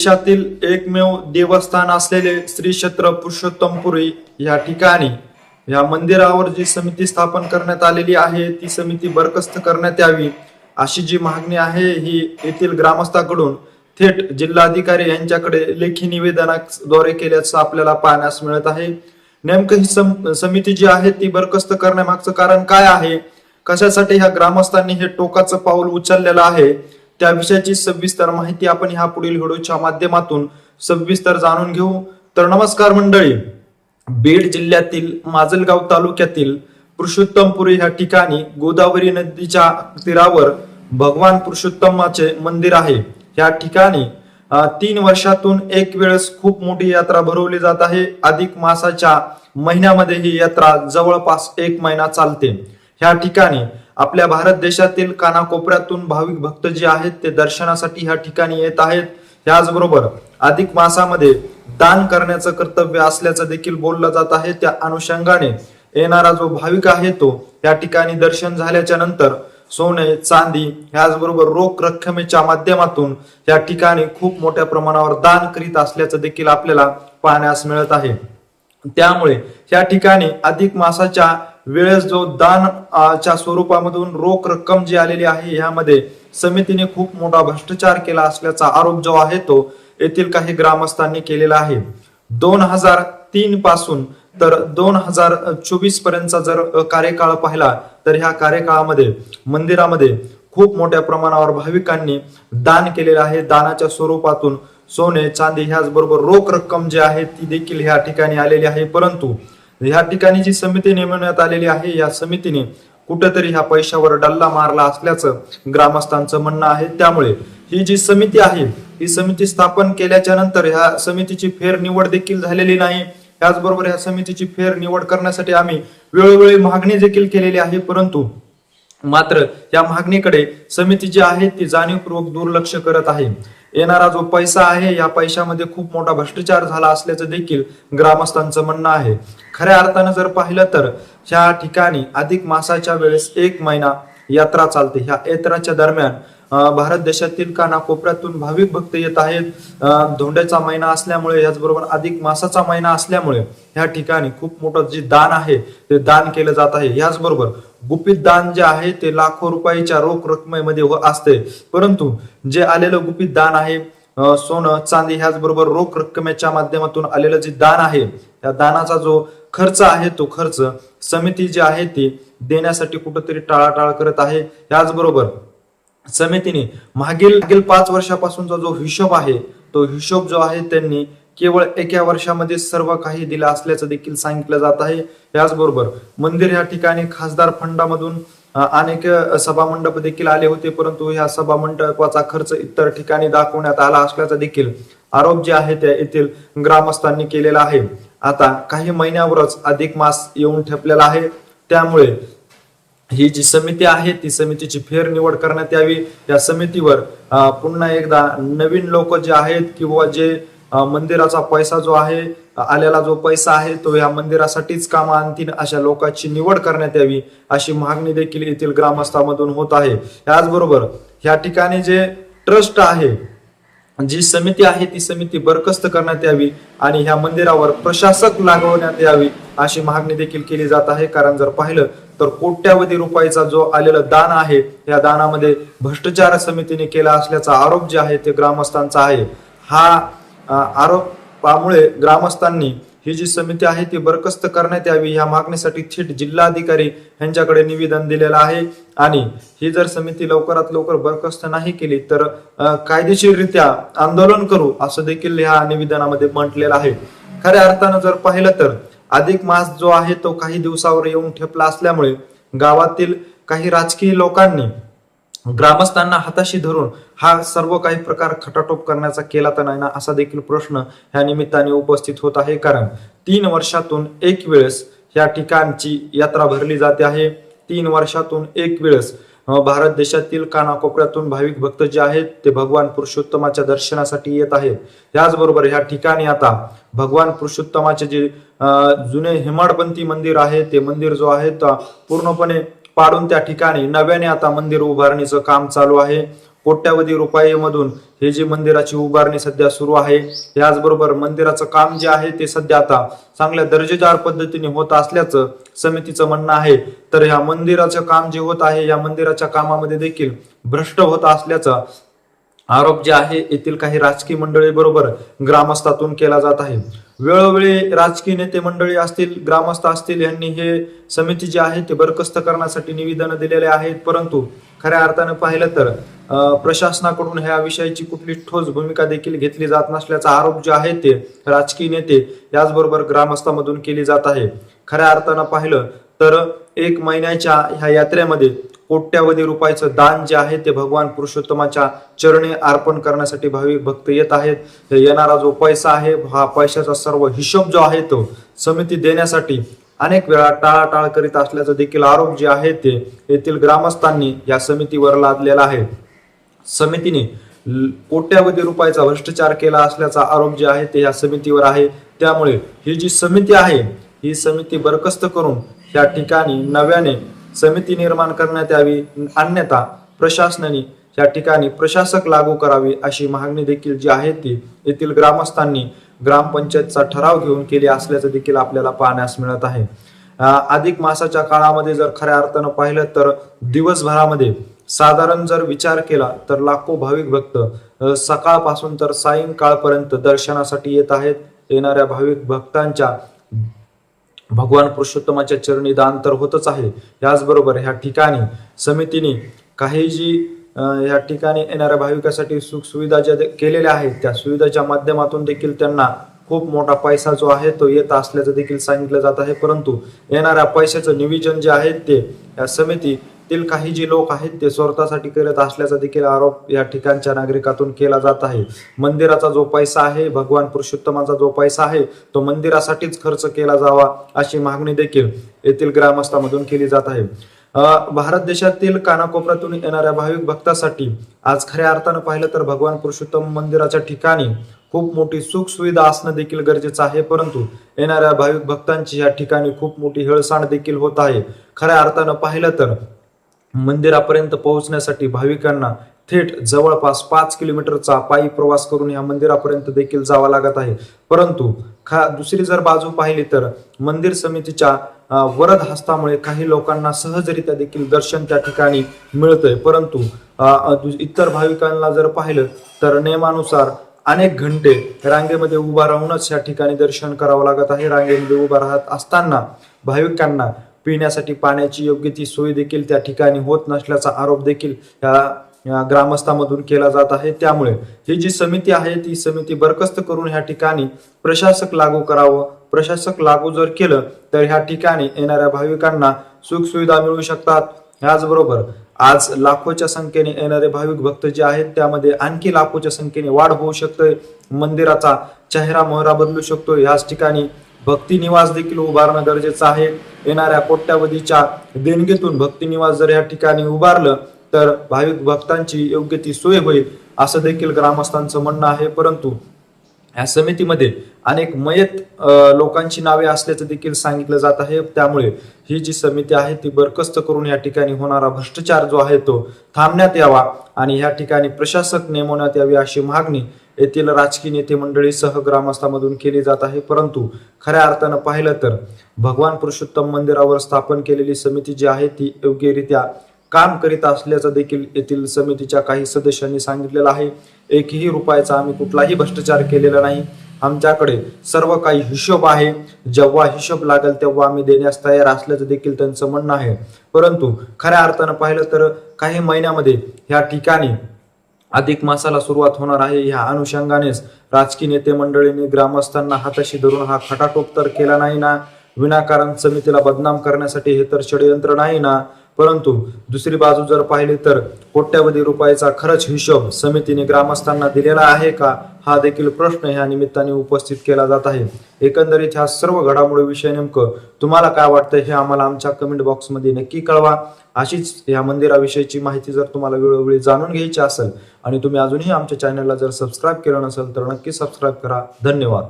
देशातील एकमेव देवस्थान असलेले श्री क्षेत्र पुरुषोत्तमपुरी या ठिकाणी या मंदिरावर जी समिती स्थापन करण्यात आलेली आहे ती समिती बरखस्त करण्यात यावी अशी जी मागणी आहे ही येथील ग्रामस्थाकडून थेट जिल्हाधिकारी यांच्याकडे लेखी निवेदनाद्वारे केल्याचं आपल्याला पाहण्यास मिळत आहे. नेमकं ही सम- समिती जी आहे ती बरखस्त करण्यामागचं कारण काय आहे? कशासाठी ह्या ग्रामस्थांनी हे टोकाचं पाऊल उचललेलं आहे? त्या विषयाची सविस्तर माहिती आपण ह्या पुढील व्हिडिओच्या माध्यमातून सविस्तर जाणून घेऊ. तर नमस्कार मंडळी. बीड जिल्ह्यातील माजलगाव तालुक्यातील पुरुषोत्तमपुरी ह्या ठिकाणी गोदावरी नदीच्या तीरावर भगवान पुरुषोत्तमाचे मंदिर आहे. या ठिकाणी तीन वर्षातून एक वेळेस खूप मोठी यात्रा भरवली जात आहे. अधिक मासाच्या महिन्यामध्ये ही यात्रा जवळपास एक महिना चालते. ह्या ठिकाणी आपल्या भारत देशातील कानाकोपऱ्यातून भाविक भक्त जे आहेत ते दर्शनासाठी ह्या ठिकाणी येत आहेत. त्याचबरोबर अधिक मासामध्ये दान करण्याचं कर्तव्य असल्याचं देखील बोललं जात आहे. त्या अनुषंगाने येणारा जो भाविक आहे तो या ठिकाणी दर्शन झाल्याच्यानंतर सोने चांदी ह्याचबरोबर रोख रक्कमेच्या माध्यमातून या ठिकाणी खूप मोठ्या प्रमाणावर दान करीत असल्याचं देखील आपल्याला पाहण्यास मिळत आहे. त्यामुळे या ठिकाणी अधिक मासाच्या वेळेस जो दान च्या स्वरूपामधून रोख रक्कम जी आलेली आहे यामध्ये समितीने खूप मोठा भ्रष्टाचार केला असल्याचा आरोप जो आहे तो येथील काही ग्रामस्थांनी केलेला आहे. दोन हजार तीन पासून तर दोन हजार चोवीस पर्यंतचा जर कार्यकाळ पाहिला तर ह्या कार्यकाळामध्ये मंदिरामध्ये खूप मोठ्या प्रमाणावर भाविकांनी दान केलेलं आहे. दानाच्या स्वरूपातून सोने चांदी ह्याचबरोबर रोख रक्कम जी आहे ती देखील ह्या ठिकाणी आलेली आहे. परंतु ह्या ठिकाणी जी समिती नेमण्यात आलेली आहे या समितीने कुठेतरी ह्या पैशावर डल्ला मारला असल्याचं ग्रामस्थांचं म्हणणं आहे. त्यामुळे ही जी समिती आहे ही समिती स्थापन केल्याच्यानंतर ह्या समितीची फेर निवड देखील झालेली नाही. त्याचबरोबर ह्या समितीची फेर निवड करण्यासाठी आम्ही वेळोवेळी मागणी देखील केलेली आहे परंतु मात्र या मागणीकडे समिती जी आहे ती जाणीवपूर्वक दुर्लक्ष करत आहे. येणारा जो पैसा आहे या पैशामध्ये खूप मोठा भ्रष्टाचार झाला असल्याचं देखील ग्रामस्थांचं म्हणणं आहे. खऱ्या अर्थानं जर पाहिलं तर ह्या ठिकाणी अधिक मासाच्या वेळेस एक महिना यात्रा चालते. ह्या यात्राच्या दरम्यान भारत देशातील कानाकोपऱ्यातून भाविक भक्त येत आहेत. धोंड्याचा महिना असल्यामुळे याचबरोबर अधिक मासाचा महिना असल्यामुळे ह्या ठिकाणी खूप मोठं जे दान आहे ते दान केलं जात आहे. याचबरोबर गुपित दान जे आहे ते लाखो रुपयाच्या रोख रकमेमध्ये व असते. परंतु जे आलेलं गुपित दान आहे सोनं चांदी ह्याचबरोबर रोख रक्कमेच्या माध्यमातून आलेलं जे दान आहे त्या दानाचा जो खर्च आहे तो खर्च समिती जी आहे ती देण्यासाठी कुठंतरी टाळाटाळ करत आहे. याचबरोबर समितीने मागील मागील पाच वर्षापासूनचा जो हिशोब आहे तो हिशोब जो आहे त्यांनी केवळ एका वर्षामध्ये सर्व काही दिलं असल्याचं देखील सांगितलं जात आहे. याचबरोबर मंदिर या ठिकाणी खासदार फंडामधून अनेक सभामंडप देखील आले होते परंतु ह्या सभामंडपाचा खर्च इतर ठिकाणी दाखवण्यात आला असल्याचा देखील आरोप जे आहे त्या येथील ग्रामस्थांनी केलेला आहे. आता काही महिन्यावरच अधिक मास येऊन ठेपलेला आहे. त्यामुळे ही जी समिती आहे ती समितीची फेरनिवड करण्यात यावी. या समितीवर पुन्हा एकदा नवीन लोक जे आहेत किंवा जे मंदिराचा पैसा जो आहे आलेला जो पैसा आहे तो या मंदिरासाठीच काम आणतील अशा लोकांची निवड करण्यात यावी अशी मागणी देखील येथील ग्रामस्थांमधून होत आहे. याचबरोबर या ठिकाणी जे ट्रस्ट आहे जी समिती आहे ती समिती बरखस्त करण्यात यावी आणि ह्या मंदिरावर प्रशासक लागवण्यात यावी अशी मागणी देखील केली जात आहे. कारण जर पाहिलं तर कोट्यावधी रुपयाचा जो आलेला दान आहे या दानामध्ये भ्रष्टाचार समितीने केला असल्याचा आरोप जे आहे ते ग्रामस्थांचा आहे. हा आरोपामुळे ग्रामस्थांनी ही जी समिती आहे ती बरखास्त करण्यात यावी या मागणीसाठी थेट जिल्हाधिकारी यांच्याकडे निवेदन दिलेलं आहे. आणि ही जर समिती लवकरात लवकर बरखास्त नाही केली तर कायदेशीररित्या आंदोलन करू असं देखील ह्या निवेदनामध्ये म्हटलेलं आहे. खऱ्या अर्थानं जर पाहिलं तर अधिक मास जो आहे तो काही दिवसावर येऊन ठेपला असल्यामुळे गावातील काही राजकीय लोकांनी ग्रामस्थांना हाताशी धरून हा सर्व काही प्रकार खटाटोप करण्याचा केला तर नाही ना असा देखील प्रश्न ह्या निमित्ताने उपस्थित होत आहे. कारण तीन वर्षातून एक वेळेस या ठिकाणची यात्रा भरली जाते आहे. तीन वर्षातून एक वेळेस हो, भारत देशातील कानाकोपऱ्यातून भाविक भक्त जे आहेत ते भगवान पुरुषोत्तमाच्या दर्शनासाठी येत आहेत. त्याचबरोबर ह्या ठिकाणी आता भगवान पुरुषोत्तमाचे जे जुने हेमाडपंथी मंदिर आहे ते मंदिर जो आहे तो पूर्णपणे पाडून त्या ठिकाणी नव्याने आता मंदिर उभारणीचं काम चालू आहे. कोट्यावधी रुपयामधून हे जी मंदिराची उभारणी सध्या सुरू आहे याचबरोबर मंदिराचं काम जे आहे ते सध्या आता चांगल्या दर्जेदार पद्धतीने होत असल्याचं समितीचं म्हणणं आहे. तर ह्या मंदिराचं काम जे होत आहे या मंदिराच्या कामामध्ये देखील भ्रष्ट होत असल्याचा आरोप जे आहे येथील काही राजकीय मंडळी बरोबर ग्रामस्थातून केला जात आहे. वेळोवेळी राजकीय नेते मंडळी असतील ग्रामस्थ असतील यांनी हे समिती जी आहे ते बरखस्त करण्यासाठी निवेदन दिलेले आहेत परंतु खऱ्या अर्थानं पाहिलं तर प्रशासनाकडून ह्या विषयाची कुठली ठोस भूमिका देखील घेतली जात नसल्याचा आरोप जे आहे ते राजकीय नेते याचबरोबर ग्रामस्थांमधून केली जात आहे. खऱ्या अर्थानं पाहिलं तर एक महिन्याच्या ह्या यात्रेमध्ये कोट्यावधी रुपयाचं दान जे आहे ते भगवान पुरुषोत्तमाच्या चरणी अर्पण करण्यासाठी भाविक भक्त येत आहेत. येणारा जो पैसा आहे हा पैशाचा सर्व हिशोब जो आहे तो समिती देण्यासाठी अनेक वेळा टाळाटाळ करीत असल्याचा देखील आरोप जे आहे ते येथील ग्रामस्थांनी या समितीवर लादलेला आहे. समितीने ल- कोट्यावधी रुपयाचा भ्रष्टाचार केला असल्याचा आरोप जे आहे ते या समितीवर आहे. त्यामुळे ही जी समिती आहे ही समिती बरखस्त करून या ठिकाणी नव्याने समिती निर्माण करण्यात यावी. अन्यथा प्रशासनाने या ठिकाणी प्रशासक लागू करावी अशी मागणी देखील जी आहे ती येथील ग्रामस्थांनी ग्रामपंचायतचा ठराव घेऊन केली असल्याचं देखील आपल्याला पाहण्यास मिळत आहे. अधिक मासाच्या काळामध्ये जर खऱ्या अर्थानं पाहिलं तर दिवसभरामध्ये साधारण जर विचार केला तर लाखो भाविक भक्त सकाळपासून तर सायंकाळपर्यंत दर्शनासाठी येत आहेत. येणाऱ्या भाविक भक्तांच्या भगवान पुरुषोत्तमाच्या चरणी दान तर होतच आहे. याचबरोबर ह्या ठिकाणी समितीने काही जी या ठिकाणी येणाऱ्या भाविकासाठी सुख सुविधा ज्या केलेल्या आहेत त्या सुविधाच्या माध्यमातून देखील त्यांना खूप मोठा पैसा जो आहे तो येत असल्याचं देखील सांगितलं जात आहे. परंतु येणाऱ्या पैशाचं नियोजन जे आहे ते या समितीतील काही जे लोक आहेत ते स्वतःसाठी करत असल्याचा देखील आरोप या ठिकाणच्या नागरिकातून केला जात आहे. मंदिराचा जो पैसा आहे भगवान पुरुषोत्तमाचा जो पैसा आहे तो मंदिरासाठीच खर्च केला जावा अशी मागणी देखील येथील ग्रामस्थामधून केली जात आहे. भारत देशातील कानाकोपऱ्यातून येणाऱ्या भाविक भक्तासाठी आज खऱ्या अर्थानं पाहिलं तर भगवान पुरुषोत्तम मंदिराच्या ठिकाणी खूप मोठी सुख सुविधा असणं देखील गरजेचं आहे. परंतु येणाऱ्या भाविक भक्तांची या ठिकाणी खूप मोठी हेळसांड देखील होत आहे. खऱ्या अर्थानं पाहिलं तर मंदिरापर्यंत पोहोचण्यासाठी भाविकांना थेट जवळपास पाच किलोमीटरचा पायी प्रवास करून या मंदिरापर्यंत देखील जावा लागत आहे. परंतु खा दुसरी जर बाजू पाहिली तर मंदिर समितीच्या वरद हस्तामुळे काही लोकांना सहजरित्या देखील दर्शन त्या ठिकाणी मिळतंय. परंतु इतर भाविकांना जर पाहिलं तर नियमानुसार अनेक घंटे रांगेमध्ये उभा राहूनच या ठिकाणी दर्शन करावं लागत आहे. रांगेमध्ये उभा राहत असताना भाविकांना पिण्यासाठी पाण्याची योग्य ती सोय देखील त्या ठिकाणी होत नसल्याचा आरोप देखील या ग्रामस्थामधून केला जात आहे. त्यामुळे ही जी समिती आहे ती समिती बरखास्त करून ह्या ठिकाणी प्रशासक लागू करावं. प्रशासक लागू जर केलं तर ह्या ठिकाणी येणाऱ्या भाविकांना सुख सुविधा मिळू शकतात. याचबरोबर आज लाखोच्या संख्येने येणारे भाविक भक्त जे आहेत त्यामध्ये आणखी लाखोच्या संख्येने वाढ होऊ शकते मंदिराचा चेहरा मोहरा बदलू शकतो याच ठिकाणी भक्ती निवास देखील उभारणं गरजेचं आहे. येणाऱ्या कोट्यावधीच्या देणगीतून भक्ती निवास जर या ठिकाणी उभारलं तर भाविक भक्तांची योग्य ती सोय होईल असं देखील ग्रामस्थांचं म्हणणं आहे. परंतु या समितीमध्ये अनेक मयत लोकांची नावे असल्याचं देखील सांगितलं जात आहे. त्यामुळे ही जी समिती आहे ती बरखस्त करून या ठिकाणी होणारा भ्रष्टाचार जो आहे तो थांबण्यात यावा आणि या ठिकाणी प्रशासक नेमवण्यात यावी अशी मागणी येथील राजकीय नेते मंडळीसह ग्रामस्थांमधून केली जात आहे. परंतु खऱ्या अर्थानं पाहिलं तर भगवान पुरुषोत्तम मंदिरावर स्थापन केलेली समिती जी आहे ती योग्यरित्या काम करीत असल्याचं देखील येथील समितीच्या काही सदस्यांनी सांगितलेलं आहे. एकही रुपयाचा आम्ही कुठलाही भ्रष्टाचार केलेला नाही. आमच्याकडे सर्व काही हिशोब आहे. जेव्हा हिशोब लागेल तेव्हा आम्ही देण्यास तयार असल्याचं देखील त्यांचं म्हणणं आहे. परंतु खऱ्या अर्थानं पाहिलं तर काही महिन्यामध्ये ह्या ठिकाणी अधिक मासाला सुरुवात होणार आहे. ह्या अनुषंगानेच राजकीय नेते मंडळींनी ग्रामस्थांना हाताशी धरून हा खटाटोप तर केला नाही ना? विनाकारण समितीला बदनाम करण्यासाठी हे तर षडयंत्र नाही ना? परंतु दुसरी बाजू जर पाहिली तर कोट्यावधी रुपयाचा खरंच हिशोब समितीने ग्रामस्थांना दिलेला आहे का हा देखील प्रश्न ह्या निमित्ताने उपस्थित केला जात आहे. एकंदरीत ह्या सर्व घडामोडी विषय नेमकं तुम्हाला काय वाटतं हे आम्हाला आमच्या कमेंट बॉक्समध्ये नक्की कळवा. अशीच या मंदिराविषयीची माहिती जर तुम्हाला वेळोवेळी जाणून घ्यायची असेल आणि तुम्ही अजूनही आमच्या चॅनलला जर सबस्क्राईब केलं नसेल तर नक्की सबस्क्राईब करा. धन्यवाद.